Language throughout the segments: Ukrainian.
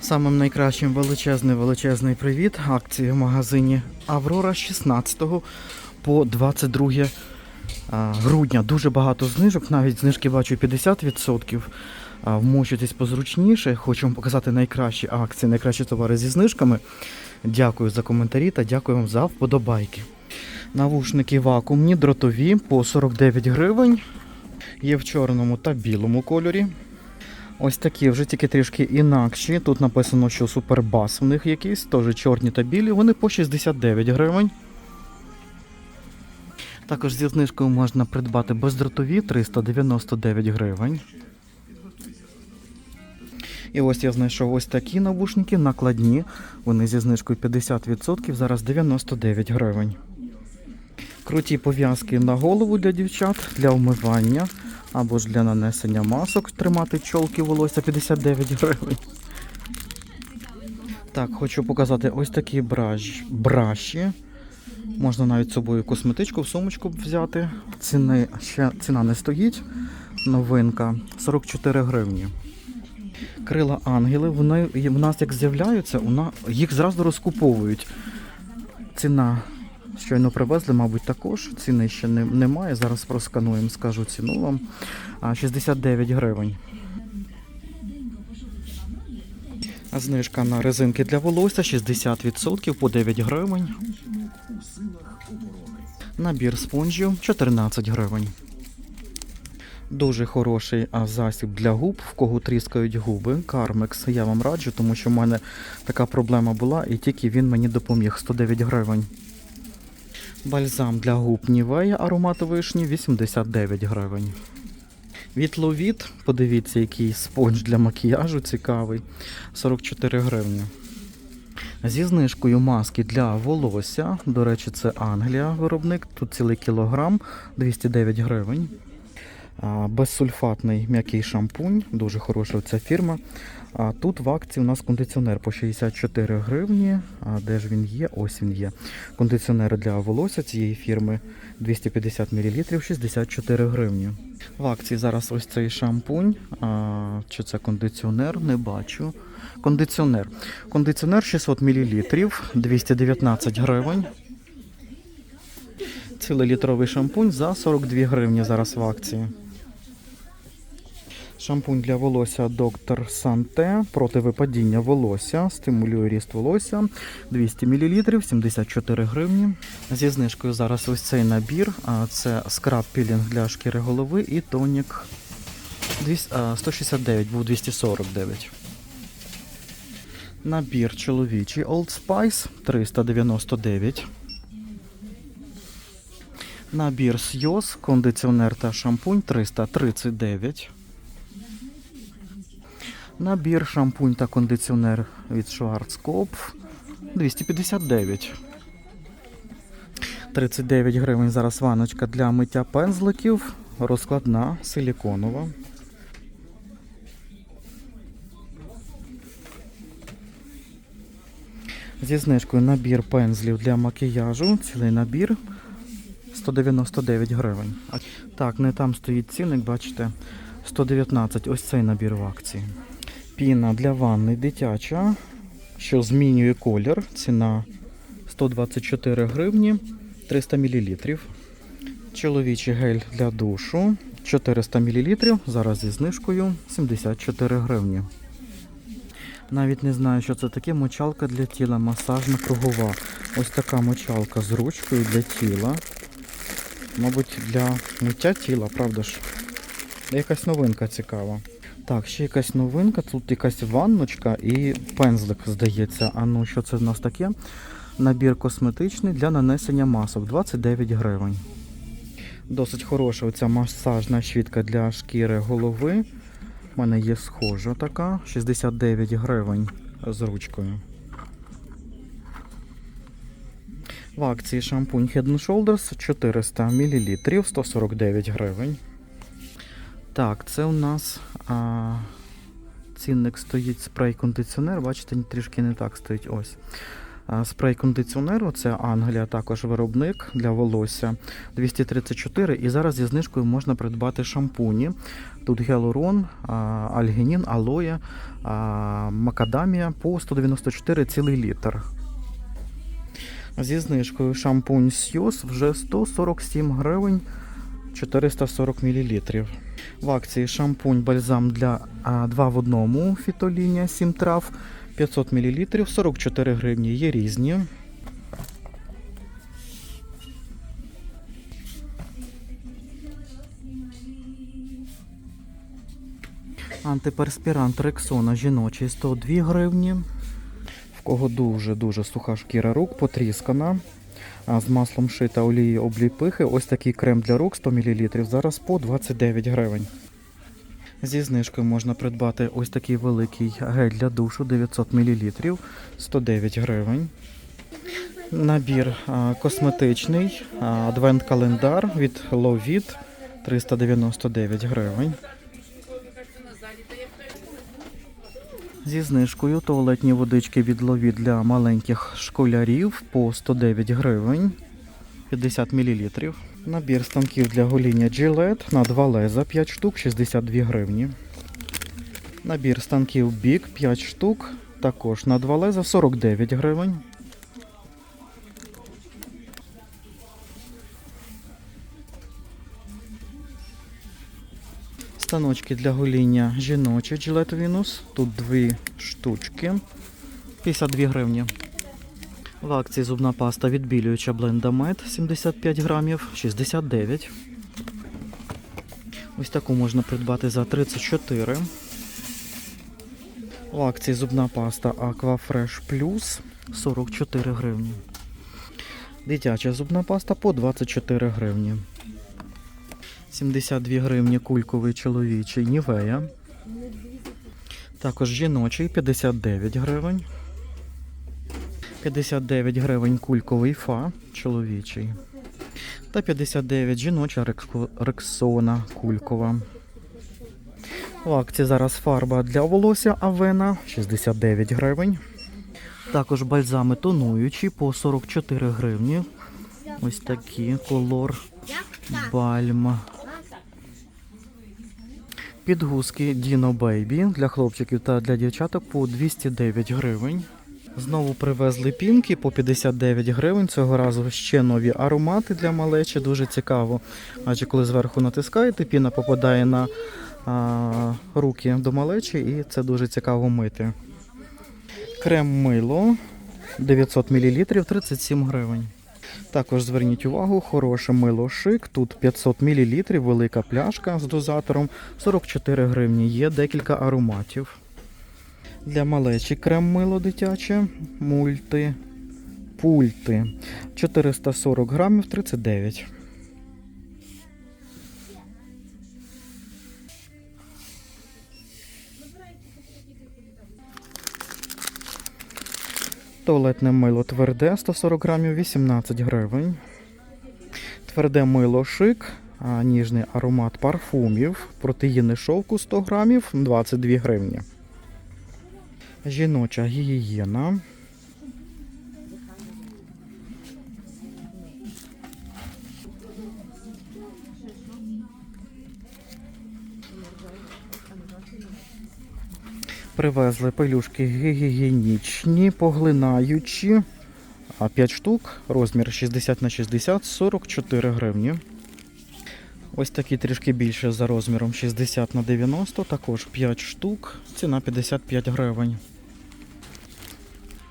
Самим найкращим величезний величезний привіт. Акції в магазині Аврора з 16 по 22 грудня. Дуже багато знижок, навіть знижки бачу 50%. А, позручніше. Хочу вам показати найкращі акції, найкращі товари зі знижками. Дякую за коментарі та дякую вам за вподобайки. Навушники вакуумні, дротові по 49 гривень. Є в чорному та білому кольорі. Ось такі вже тільки трішки інакші. Тут написано, що супербас в них якийсь, теж чорні та білі. Вони по 69 гривень. Також зі знижкою можна придбати бездротові 399 гривень. І ось я знайшов ось такі навушники накладні. Вони зі знижкою 50%, зараз 99 гривень. Круті пов'язки на голову для дівчат, для вмивання або ж для нанесення масок, тримати чолки волосся 59 гривень. Так, хочу показати ось такі браш, браші. Можна навіть з собою косметичку в сумочку взяти. Ціни, ще ціна не стоїть. Новинка 44 гривні. Крила ангели, вони в нас як з'являються, їх зразу розкуповують. Ціна щойно привезли, мабуть, також. Ціни ще не, немає. Зараз проскануємо, скажу ціну вам. 69 гривень. А Знижка на резинки для волосся 60% по 9 гривень. Набір спонжів 14 гривень. Дуже хороший засіб для губ, в кого тріскають губи. Кармекс. Я вам раджу, тому що в мене така проблема була, і тільки він мені допоміг 109 гривень. Бальзам для губ Нівея аромат вишні 89 гривень. Вітловіт, подивіться, який спонж для макіяжу цікавий. 44 гривні. Зі знижкою маски для волосся. До речі, це Англія виробник. Тут цілий кілограм 209 гривень. Безсульфатний м'який шампунь, дуже хороша ця фірма. А тут в акції у нас кондиціонер по 64 гривні. А де ж він є? Ось він є. Кондиціонер для волосся цієї фірми 250 мл 64 гривні. В акції зараз ось цей шампунь. А, чи це кондиціонер? Не бачу. Кондиціонер. Кондиціонер 600 мл 219 гривень. Цілелітровий шампунь за 42 гривні зараз в акції. Шампунь для волосся Доктор Санте проти випадіння волосся, стимулює ріст волосся 200 мл 74 гривні. Зі знижкою зараз ось цей набір. Це скраб пілінг для шкіри голови і тонік 169, був 249. Набір чоловічий Old Spice 399. Набір Сйоз, кондиціонер та шампунь 339. Набір шампунь та кондиціонер від Schwarzkopf 259. 39 гривень зараз ваночка для миття пензликів. Розкладна силіконова. Зі знижкою набір пензлів для макіяжу. Цілий набір 199 гривень. Так, не там стоїть цінник, бачите. 119. Ось цей набір в акції. Піна для ванни дитяча, що змінює колір. Ціна 124 гривні 300 мл. Чоловічий гель для душу 400 мл. Зараз зі знижкою 74 гривні. Навіть не знаю, що це таке. Мочалка для тіла, масажна кругова. Ось така мочалка з ручкою для тіла. Мабуть, для миття тіла, правда ж? Якась новинка цікава. Так, ще якась новинка. Тут якась ванночка і пензлик, здається. А ну, що це в нас таке? Набір косметичний для нанесення масок 29 гривень. Досить хороша оця масажна щітка для шкіри голови. У мене є схожа така, 69 гривень з ручкою. В акції шампунь Head Shoulders 400 мл 149 гривень. Так, це у нас а, цінник стоїть спрей-кондиціонер. Бачите, трішки не так стоїть ось. Спрей кондиціонеру це Англія, також виробник для волосся 234. І зараз зі знижкою можна придбати шампуні. Тут гіалурон, альгінін, алоє, макадамія по 194 цілий літр. Зі знижкою шампунь Сьюз вже 147 гривень 440 мл. В акції шампунь бальзам для 2 в одному фітолінія 7 трав 500 мл 44 гривні. Є різні. Антиперспірант Рексона жіночий 102 гривні. В кого дуже-дуже суха шкіра рук, потріскана. З маслом шита олії обліпихи. Ось такий крем для рук 100 мл. Зараз по 29 гривень. Зі знижкою можна придбати ось такий великий гель для душу 900 мл 109 гривень. Набір косметичний, адвент-календар від Lovit 399 гривень. Зі знижкою туалетні водички від лові для маленьких школярів по 109 гривень 50 мл. Набір станків для гоління Gillette на 2 леза 5 штук 62 гривні. Набір станків Big 5 штук, також на 2 леза 49 гривень. Станочки для гоління жіночі Gillette Venus. Тут дві штучки. 52 гривні. В акції зубна паста відбілююча Blendamед 75 грамів 69. Ось таку можна придбати за 34. В акції зубна паста Aquafresh Plus 44 гривні. Дитяча зубна паста по 24 гривні. 72 гривні кульковий чоловічий Нівея. Також жіночий 59 гривень. 59 гривень кульковий фа чоловічий. Та 59 жіноча рексона кулькова. В акції зараз фарба для волосся Авена 69 гривень. Також бальзами тонуючі по 44 гривні. Ось такі колор бальм. Підгузки Dino Baby для хлопчиків та для дівчаток по 209 гривень. Знову привезли пінки по 59 гривень. Цього разу ще нові аромати для малечі. Дуже цікаво. Адже коли зверху натискаєте, піна попадає на а, руки до малечі, і це дуже цікаво мити. Крем мило 900 мл 37 гривень. Також зверніть увагу, хороше мило шик. Тут 500 мл, велика пляшка з дозатором 44 гривні. Є декілька ароматів. Для малечі крем мило дитяче, мульти, пульти 440 грамів 39. Туалетне мило тверде 140 грамів 18 гривень. Тверде мило шик, ніжний аромат парфумів, протеїни шовку 100 грамів 22 гривні. Жіноча гігієна. Привезли пелюшки гігієнічні, поглинаючі. А 5 штук, розмір 60 на 60, 44 гривні. Ось такі трішки більше за розміром 60 на 90, також 5 штук, ціна 55 гривень.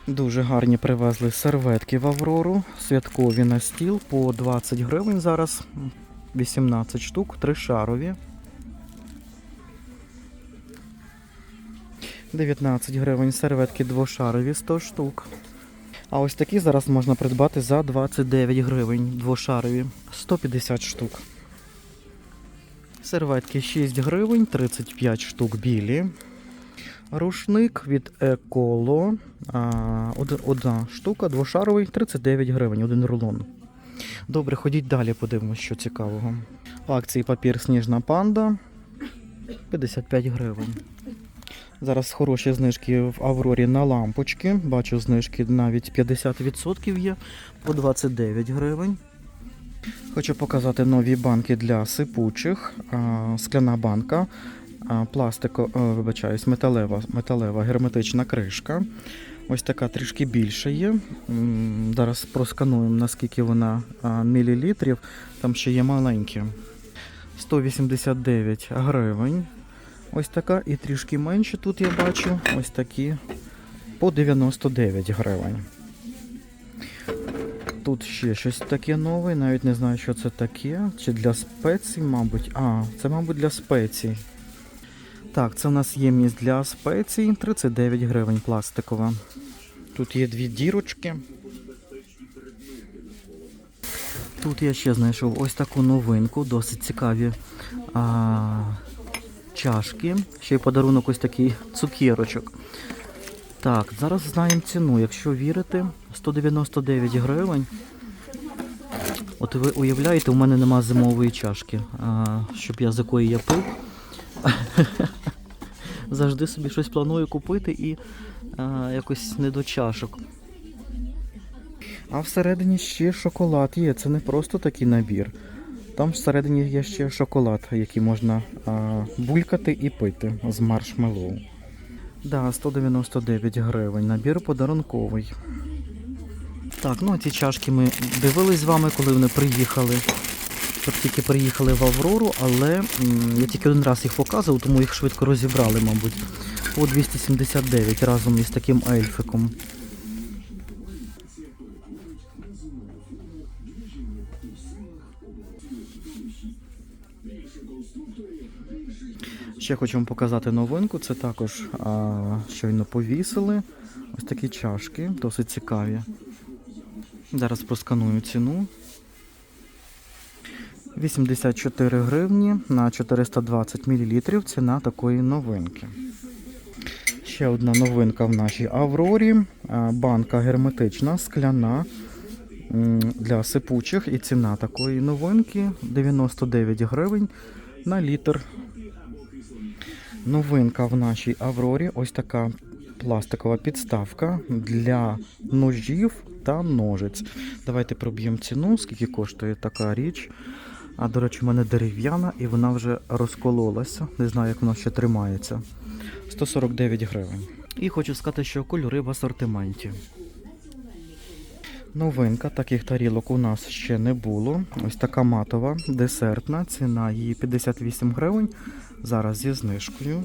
Дуже гарні привезли серветки в Аврору, святкові на стіл по 20 гривень зараз, 18 штук, тришарові. 19 гривень серветки двошарові 100 штук. А ось такі зараз можна придбати за 29 гривень двошарові 150 штук. Серветки 6 гривень, 35 штук білі. Рушник від Еколо. Одна штука, двошаровий, 39 гривень, один рулон. Добре, ходіть далі, подивимось, що цікавого. Акції папір Сніжна панда 55 гривень. Зараз хороші знижки в Аврорі на лампочки. Бачу знижки навіть 50% є по 29 гривень. Хочу показати нові банки для сипучих. Скляна банка, пластико, вибачаюсь, металева, металева герметична кришка. Ось така трішки більша є. Зараз проскануємо, наскільки вона мілілітрів. Там ще є маленькі. 189 гривень. Ось така і трішки менше тут я бачу. Ось такі по 99 гривень. Тут ще щось таке нове, навіть не знаю, що це таке. Чи для спецій, мабуть. А, це, мабуть, для спецій. Так, це у нас ємність для спецій 39 гривень пластикова. Тут є дві дірочки. Тут я ще знайшов ось таку новинку, досить цікаві а, чашки. Ще й подарунок ось такий цукерочок. Так, зараз знаємо ціну. Якщо вірите, 199 гривень. От ви уявляєте, у мене нема зимової чашки, а, щоб я з якої я пив. Завжди собі щось планую купити і а, якось не до чашок. А всередині ще шоколад є. Це не просто такий набір. Там всередині є ще шоколад, який можна а, булькати і пити з маршмеллоу. Да, 199 гривень. Набір подарунковий. Так, ну ці чашки ми дивились з вами, коли вони приїхали. От тільки приїхали в Аврору, але я тільки один раз їх показував, тому їх швидко розібрали, мабуть. По 279 разом із таким ельфиком. Ще хочу вам показати новинку. Це також а, щойно повісили. Ось такі чашки, досить цікаві. Зараз просканую ціну. 84 гривні на 420 мл ціна такої новинки. Ще одна новинка в нашій Аврорі. Банка герметична, скляна для сипучих. І ціна такої новинки 99 гривень на літр. Новинка в нашій Аврорі. Ось така пластикова підставка для ножів та ножиць. Давайте проб'ємо ціну, скільки коштує така річ. А до речі, в мене дерев'яна і вона вже розкололася. Не знаю, як вона ще тримається. 149 гривень. І хочу сказати, що кольори в асортименті. Новинка, таких тарілок у нас ще не було. Ось така матова, десертна, ціна її 58 гривень. Зараз зі знижкою.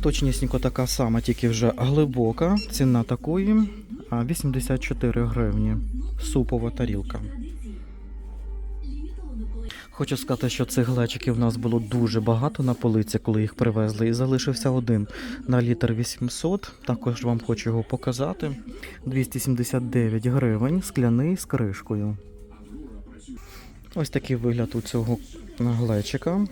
Точнісінько така сама, тільки вже глибока. Ціна такої а, 84 гривні. Супова тарілка. Хочу сказати, що цих глечиків у нас було дуже багато на полиці, коли їх привезли, і залишився один на літр 800. Також вам хочу його показати. 279 гривень, скляний з кришкою. Ось такий вигляд у цього глечика.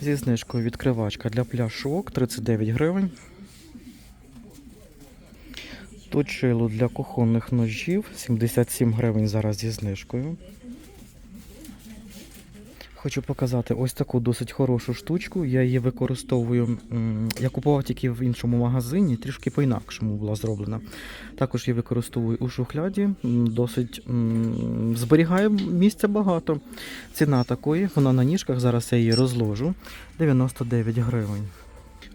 Зі знижкою відкривачка для пляшок 39 гривень. Точило для кухонних ножів 77 гривень зараз зі знижкою. Хочу показати ось таку досить хорошу штучку. Я її використовую. Я купував тільки в іншому магазині, трішки по-інакшому була зроблена. Також її використовую у шухляді. Досить зберігає місця багато. Ціна такої, вона на ніжках, зараз я її розложу. 99 гривень.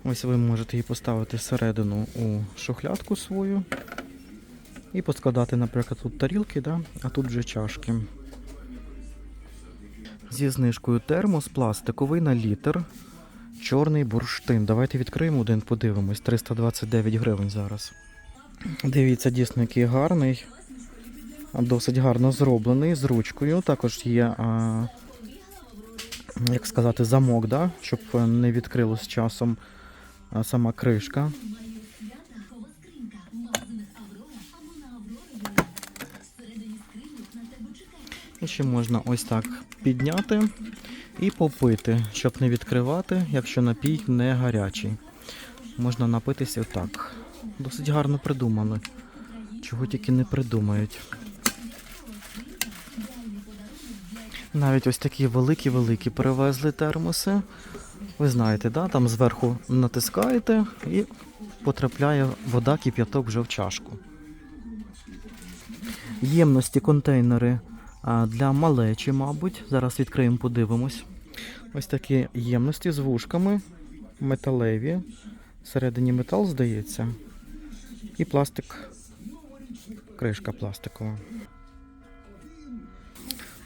Ось ви можете її поставити всередину у шухлядку свою. І поскладати, наприклад, тут тарілки, да? а тут вже чашки. Зі знижкою термос пластиковий на літр. Чорний бурштин. Давайте відкриємо один, подивимось. 329 гривень зараз. Дивіться, дійсно, який гарний. Досить гарно зроблений з ручкою. Також є, а, як сказати, замок, да? щоб не відкрилось часом сама кришка. І ще можна ось так підняти і попити, щоб не відкривати, якщо напій не гарячий. Можна напитися так. Досить гарно придумали. Чого тільки не придумають. Навіть ось такі великі-великі перевезли термоси. Ви знаєте, да? там зверху натискаєте і потрапляє вода кип'яток вже в чашку. Ємності контейнери для малечі, мабуть. Зараз відкриємо, подивимось. Ось такі ємності з вушками, металеві. Всередині метал, здається. І пластик. Кришка пластикова.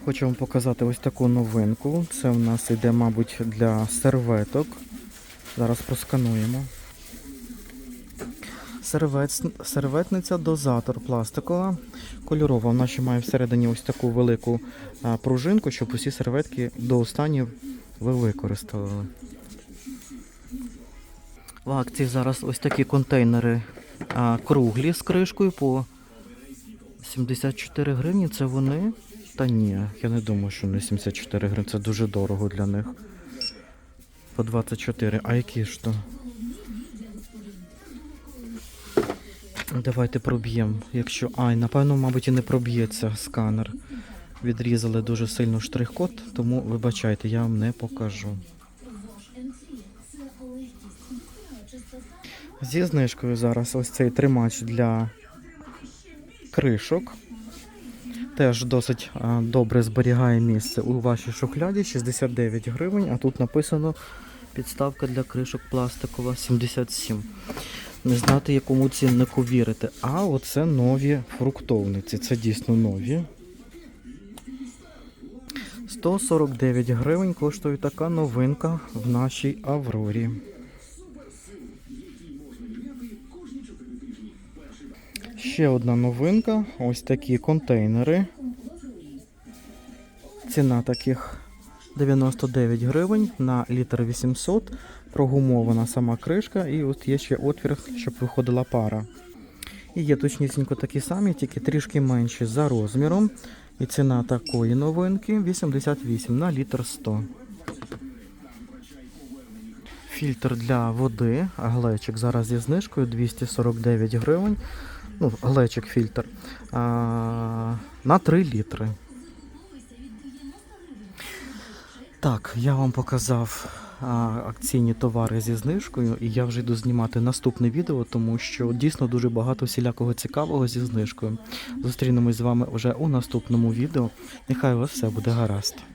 Хочу вам показати ось таку новинку. Це в нас йде, мабуть, для серветок. Зараз проскануємо. Сервет... Серветниця дозатор пластикова, кольорова. Вона ще має всередині ось таку велику пружинку, щоб усі серветки до останньої ви використали. В акції зараз ось такі контейнери а, круглі з кришкою по 74 гривні. Це вони? Та ні, я не думаю, що не 74 гривні. Це дуже дорого для них. По 24. А які ж то? Давайте проб'ємо. Якщо. Ай, напевно, мабуть, і не проб'ється сканер. Відрізали дуже сильно штрих-код, тому вибачайте, я вам не покажу. Зі знижкою зараз ось цей тримач для кришок. Теж досить добре зберігає місце у вашій шухляді 69 гривень, а тут написано підставка для кришок пластикова 77. Не знати, якому ціннику вірити. А оце нові фруктовниці. Це дійсно нові. 149 гривень коштує така новинка в нашій Аврорі. Ще одна новинка. Ось такі контейнери. Ціна таких 99 гривень на літр 800. Прогумована сама кришка, і от є ще отвір, щоб виходила пара. І є точнісінько такі самі, тільки трішки менші за розміром. І ціна такої новинки 88 на літр 100. Фільтр для води, глечик зараз зі знижкою 249 гривень. Ну, глечик фільтр. А, на 3 літри. Так, я вам показав акційні товари зі знижкою, і я вже йду знімати наступне відео, тому що дійсно дуже багато всілякого цікавого зі знижкою. Зустрінемось з вами вже у наступному відео. Нехай у вас все буде гаразд.